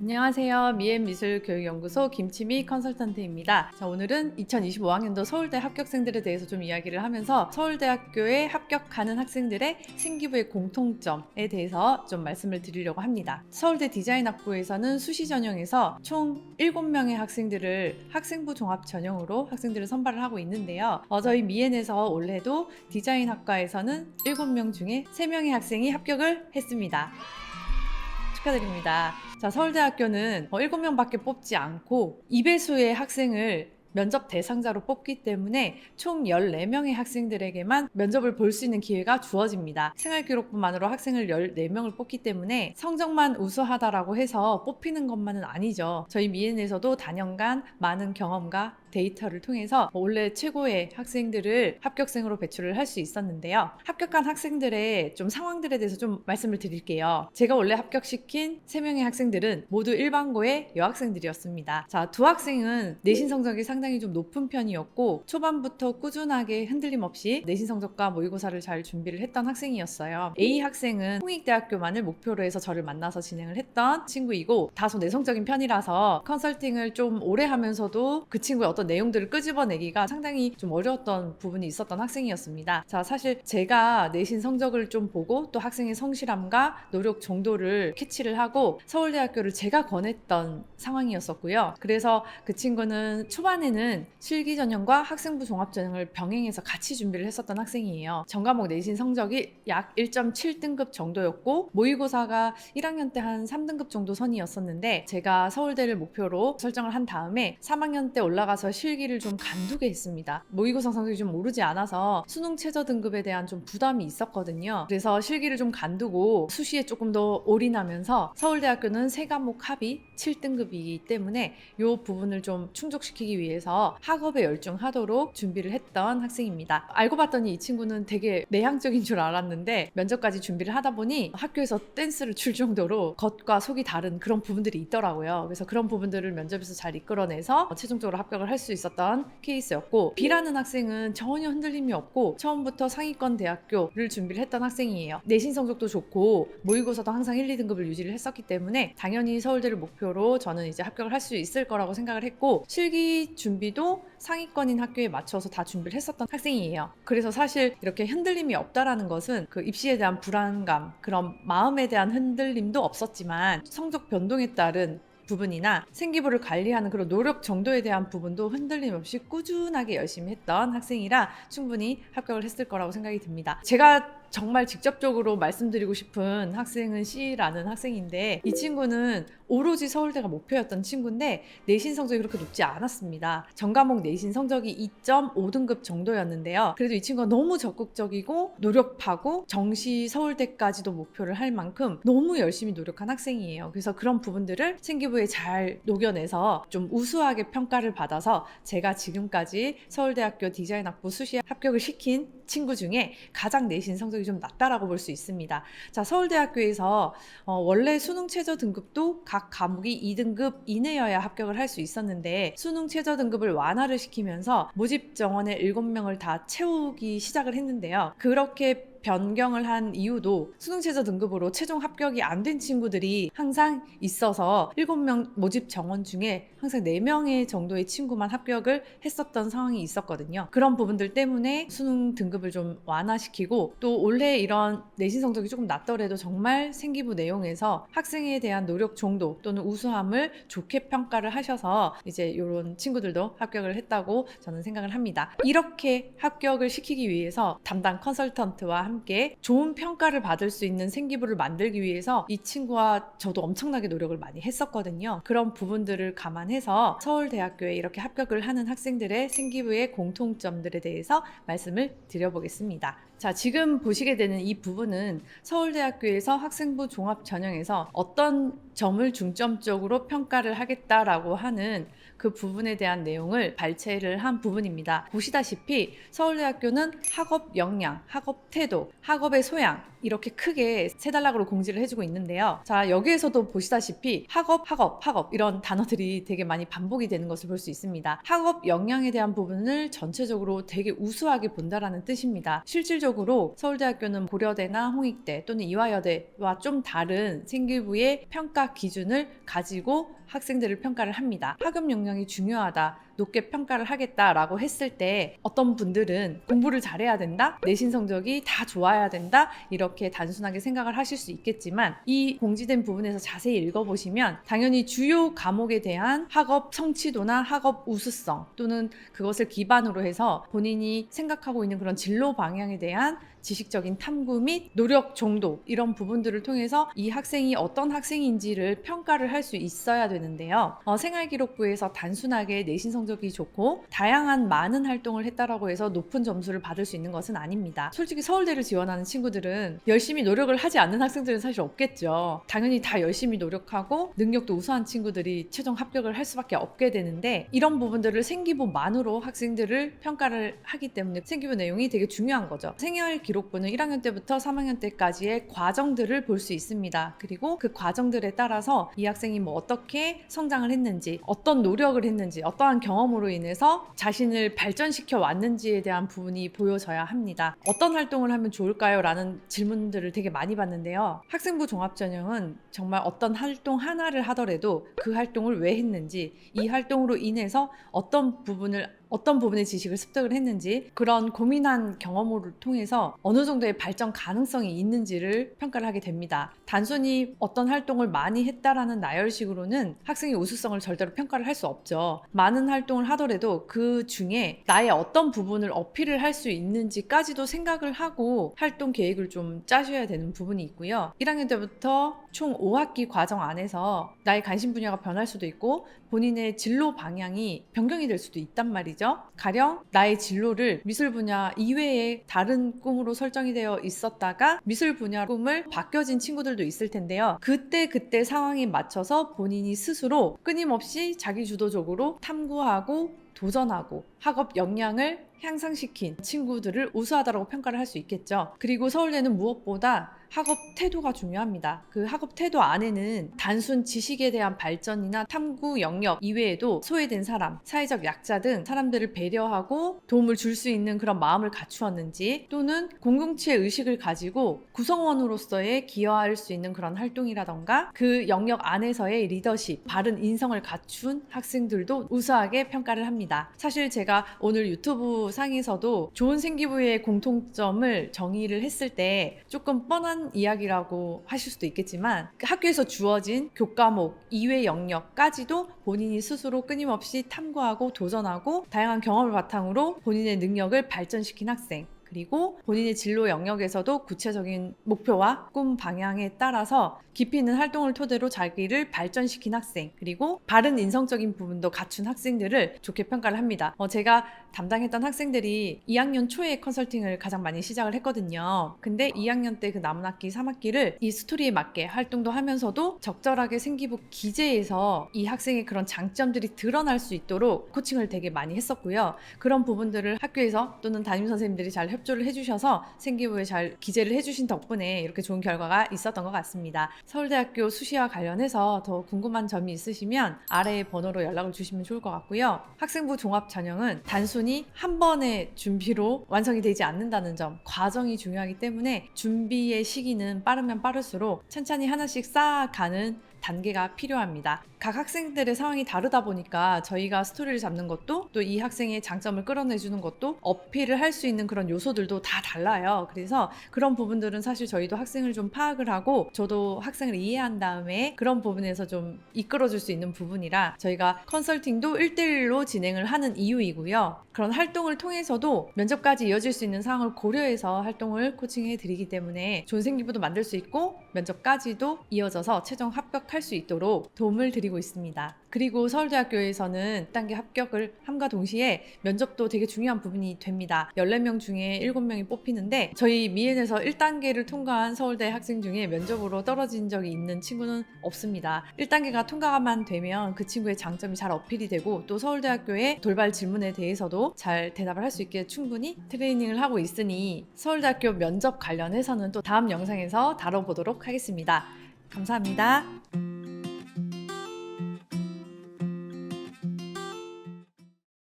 안녕하세요. 미앤미술교육연구소 김치미 컨설턴트입니다. 자, 오늘은 2025학년도 서울대 합격생들에 대해서 좀 이야기를 하면서 서울대학교에 합격하는 학생들의 생기부의 공통점에 대해서 좀 말씀을 드리려고 합니다. 서울대 디자인학부에서는 수시 전형에서 총 7명의 학생들을 학생부 종합 전형으로 학생들을 선발을 하고 있는데요. 어, 저희 미엔에서 올해도 디자인학과에서는 7명 중에 3명의 학생이 합격을 했습니다. 축하드립니다. 자, 서울대학교는 7명밖에 뽑지 않고 2배수의 학생을 면접 대상자로 뽑기 때문에 총 14명의 학생들에게만 면접을 볼 수 있는 기회가 주어집니다. 생활기록부만으로 학생을 14명을 뽑기 때문에 성적만 우수하다라고 해서 뽑히는 것만은 아니죠. 저희 미엔에서도 단연간 많은 경험과 데이터를 통해서 원래 최고의 학생들을 합격생으로 배출을 할 수 있었는데요. 합격한 학생들의 좀 상황들에 대해서 좀 말씀을 드릴게요. 제가 원래 합격시킨 3명의 학생들은 모두 일반고의 여학생들이었습니다. 자, 두 학생은 내신 성적이 상당히 좀 높은 편이었고 초반부터 꾸준하게 흔들림 없이 내신 성적과 모의고사를 잘 준비를 했던 학생이었어요. A 학생은 홍익대학교만을 목표로 해서 저를 만나서 진행을 했던 친구이고 다소 내성적인 편이라서 컨설팅을 좀 오래 하면서도 그 친구의 어떤 내용들을 끄집어내기가 상당히 좀 어려웠던 부분이 있었던 학생이었습니다. 자, 사실 제가 내신 성적을 좀 보고 또 학생의 성실함과 노력 정도를 캐치를 하고 서울대학교를 제가 권했던 상황이었었고요. 그래서 그 친구는 초반에는 실기 전형과 학생부 종합 전형을 병행해서 같이 준비를 했었던 학생이에요. 전과목 내신 성적이 약 1.7등급 정도였고 모의고사가 1학년 때 한 3등급 정도 선이었었는데 제가 서울대를 목표로 설정을 한 다음에 3학년 때 올라가서 실기를 좀 간두게 했습니다. 모의고사 성적이 좀 오르지 않아서 수능 최저 등급에 대한 좀 부담이 있었거든요. 그래서 실기를 좀 간두고 수시에 조금 더 올인하면서 서울대학교는 세 과목 합이 7등급이기 때문에 이 부분을 좀 충족시키기 위해서 학업에 열중하도록 준비를 했던 학생입니다. 알고 봤더니 이 친구는 되게 내향적인 줄 알았는데 면접까지 준비를 하다 보니 학교에서 댄스를 출 정도로 겉과 속이 다른 그런 부분들이 있더라고요. 그래서 그런 부분들을 면접에서 잘 이끌어내서 최종적으로 합격을 할수 있었던 케이스였고 B라는 학생은 전혀 흔들림이 없고 처음부터 상위권 대학교를 준비를 했던 학생이에요. 내신 성적도 좋고 모의고사도 항상 1, 2등급을 유지를 했었기 때문에 당연히 서울대를 목표로 저는 이제 합격을 할 수 있을 거라고 생각을 했고 실기 준비도 상위권인 학교에 맞춰서 다 준비를 했었던 학생이에요. 그래서 사실 이렇게 흔들림이 없다라는 것은 그 입시에 대한 불안감, 그런 마음에 대한 흔들림도 없었지만 성적 변동에 따른 부분이나 생기부를 관리하는 그런 노력 정도에 대한 부분도 흔들림 없이 꾸준하게 열심히 했던 학생이라 충분히 합격을 했을 거라고 생각이 듭니다. 제가 정말 직접적으로 말씀드리고 싶은 학생은 C라는 학생인데 이 친구는 오로지 서울대가 목표였던 친구인데 내신 성적이 그렇게 높지 않았습니다. 전과목 내신 성적이 2.5등급 정도였는데요. 그래도 이 친구가 너무 적극적이고 노력하고 정시 서울대까지도 목표를 할 만큼 너무 열심히 노력한 학생이에요. 그래서 그런 부분들을 생기부에 잘 녹여내서 좀 우수하게 평가를 받아서 제가 지금까지 서울대학교 디자인학부 수시에 합격을 시킨 친구 중에 가장 내신 성적이 좀 낮다라고 볼 수 있습니다. 자, 서울대학교에서 어, 원래 수능 최저 등급도 각 과목이 2등급 이내여야 합격을 할 수 있었는데 수능 최저 등급을 완화를 시키면서 모집 정원의 7명을 다 채우기 시작을 했는데요. 그렇게 변경을 한 이유도 수능 최저 등급으로 최종 합격이 안 된 친구들이 항상 있어서 7명 모집 정원 중에 항상 4명의 정도의 친구만 합격을 했었던 상황이 있었거든요. 그런 부분들 때문에 수능 등급을 좀 완화시키고 또 올해 이런 내신 성적이 조금 낮더라도 정말 생기부 내용에서 학생에 대한 노력 정도 또는 우수함을 좋게 평가를 하셔서 이제 이런 친구들도 합격을 했다고 저는 생각을 합니다. 이렇게 합격을 시키기 위해서 담당 컨설턴트와 함께 좋은 평가를 받을 수 있는 생기부를 만들기 위해서 이 친구와 저도 엄청나게 노력을 많이 했었거든요. 그런 부분들을 감안해서 서울대학교에 이렇게 합격을 하는 학생들의 생기부의 공통점들에 대해서 말씀을 드려보겠습니다. 자, 지금 보시게 되는 이 부분은 서울대학교에서 학생부 종합 전형에서 어떤 점을 중점적으로 평가를 하겠다라고 하는 그 부분에 대한 내용을 발췌를 한 부분입니다. 보시다시피 서울대학교는 학업 역량, 학업 태도, 학업의 소양, 이렇게 크게 세 단락으로 공지를 해주고 있는데요. 자, 여기에서도 보시다시피 학업, 학업, 학업 이런 단어들이 되게 많이 반복이 되는 것을 볼 수 있습니다. 학업 역량에 대한 부분을 전체적으로 되게 우수하게 본다라는 뜻입니다. 실질적으로 서울대학교는 고려대나 홍익대 또는 이화여대와 좀 다른 생기부의 평가 기준을 가지고 학생들을 평가를 합니다. 학업 역량이 중요하다. 높게 평가를 하겠다라고 했을 때 어떤 분들은 공부를 잘해야 된다, 내신 성적이 다 좋아야 된다, 이렇게 단순하게 생각을 하실 수 있겠지만 이 공지된 부분에서 자세히 읽어보시면 당연히 주요 과목에 대한 학업 성취도나 학업 우수성 또는 그것을 기반으로 해서 본인이 생각하고 있는 그런 진로 방향에 대한 지식적인 탐구 및 노력 정도 이런 부분들을 통해서 이 학생이 어떤 학생인지를 평가를 할 수 있어야 되는데요. 어, 생활기록부에서 단순하게 내신 성적이 좋고 다양한 많은 활동을 했다라고 해서 높은 점수를 받을 수 있는 것은 아닙니다. 솔직히 서울대를 지원하는 친구들은 열심히 노력을 하지 않는 학생들은 사실 없겠죠. 당연히 다 열심히 노력하고 능력도 우수한 친구들이 최종 합격을 할 수밖에 없게 되는데 이런 부분들을 생기부만으로 학생들을 평가를 하기 때문에 생기부 내용이 되게 중요한 거죠. 생활 기록 부는 1학년 때부터 3학년 때까지의 과정들을 볼 수 있습니다. 그리고 그 과정들에 따라서 이 학생이 뭐 어떻게 성장을 했는지, 어떤 노력을 했는지, 어떠한 경험으로 인해서 자신을 발전시켜 왔는지에 대한 부분이 보여져야 합니다. 어떤 활동을 하면 좋을까요? 라는 질문들을 되게 많이 받는데요. 학생부 종합전형은 정말 어떤 활동 하나를 하더라도 그 활동을 왜 했는지, 이 활동으로 인해서 어떤 부분을 어떤 부분의 지식을 습득을 했는지 그런 고민한 경험을 통해서 어느 정도의 발전 가능성이 있는지를 평가를 하게 됩니다. 단순히 어떤 활동을 많이 했다라는 나열식으로는 학생의 우수성을 절대로 평가를 할 수 없죠. 많은 활동을 하더라도 그 중에 나의 어떤 부분을 어필을 할 수 있는지까지도 생각을 하고 활동 계획을 좀 짜셔야 되는 부분이 있고요. 1학년 때부터 총 5학기 과정 안에서 나의 관심 분야가 변할 수도 있고 본인의 진로 방향이 변경이 될 수도 있단 말이죠. 가령 나의 진로를 미술 분야 이외에 다른 꿈으로 설정이 되어 있었다가 미술 분야 꿈을 바뀌어진 친구들도 있을 텐데요. 그때 그때 상황에 맞춰서 본인이 스스로 끊임없이 자기 주도적으로 탐구하고 도전하고 학업 역량을 향상시킨 친구들을 우수하다고 평가를 할 수 있겠죠. 그리고 서울대는 무엇보다 학업 태도가 중요합니다. 그 학업 태도 안에는 단순 지식에 대한 발전이나 탐구 영역 이외에도 소외된 사람, 사회적 약자 등 사람들을 배려하고 도움을 줄 수 있는 그런 마음을 갖추었는지 또는 공동체 의식을 가지고 구성원으로서의 기여할 수 있는 그런 활동이라던가 그 영역 안에서의 리더십, 바른 인성을 갖춘 학생들도 우수하게 평가를 합니다. 사실 제가 오늘 유튜브 상에서도 좋은 생기부의 공통점을 정의를 했을 때 조금 뻔한 이야기라고 하실 수도 있겠지만 그 학교에서 주어진 교과목 이외 영역까지도 본인이 스스로 끊임없이 탐구하고 도전하고 다양한 경험을 바탕으로 본인의 능력을 발전시킨 학생 그리고 본인의 진로 영역에서도 구체적인 목표와 꿈 방향에 따라서 깊이 있는 활동을 토대로 자기를 발전시킨 학생 그리고 바른 인성적인 부분도 갖춘 학생들을 좋게 평가를 합니다. 어, 제가 담당했던 학생들이 2학년 초에 컨설팅을 가장 많이 시작을 했거든요. 근데 2학년 때 그 남은 학기 3학기를 이 스토리에 맞게 활동도 하면서도 적절하게 생기부 기재에서 이 학생의 그런 장점들이 드러날 수 있도록 코칭을 되게 많이 했었고요. 그런 부분들을 학교에서 또는 담임 선생님들이 잘 협조를 해주셔서 생기부에 잘 기재를 해주신 덕분에 이렇게 좋은 결과가 있었던 것 같습니다. 서울대학교 수시와 관련해서 더 궁금한 점이 있으시면 아래의 번호로 연락을 주시면 좋을 것 같고요. 학생부 종합 전형은 단순히 한 번의 준비로 완성이 되지 않는다는 점, 과정이 중요하기 때문에 준비의 시기는 빠르면 빠를수록 천천히 하나씩 쌓아가는 단계가 필요합니다. 각 학생들의 상황이 다르다 보니까 저희가 스토리를 잡는 것도 또 이 학생의 장점을 끌어내주는 것도 어필을 할 수 있는 그런 요소들도 다 달라요. 그래서 그런 부분들은 사실 저희도 학생을 좀 파악을 하고 저도 학생을 이해한 다음에 그런 부분에서 좀 이끌어줄 수 있는 부분이라 저희가 컨설팅도 1대1로 진행을 하는 이유이고요. 그런 활동을 통해서도 면접까지 이어질 수 있는 상황을 고려해서 활동을 코칭해 드리기 때문에 좋은 생기부도 만들 수 있고 면접까지도 이어져서 최종 합격할 할 수 있도록 도움을 드리고 있습니다. 그리고 서울대학교에서는 1단계 합격을 함과 동시에 면접도 되게 중요한 부분이 됩니다. 14명 중에 7명이 뽑히는데 저희 미엔에서 1단계를 통과한 서울대 학생 중에 면접으로 떨어진 적이 있는 친구는 없습니다. 1단계가 통과만 되면 그 친구의 장점이 잘 어필이 되고 또 서울대학교의 돌발 질문에 대해서도 잘 대답을 할 수 있게 충분히 트레이닝을 하고 있으니 서울대학교 면접 관련해서는 또 다음 영상에서 다뤄보도록 하겠습니다. 감사합니다.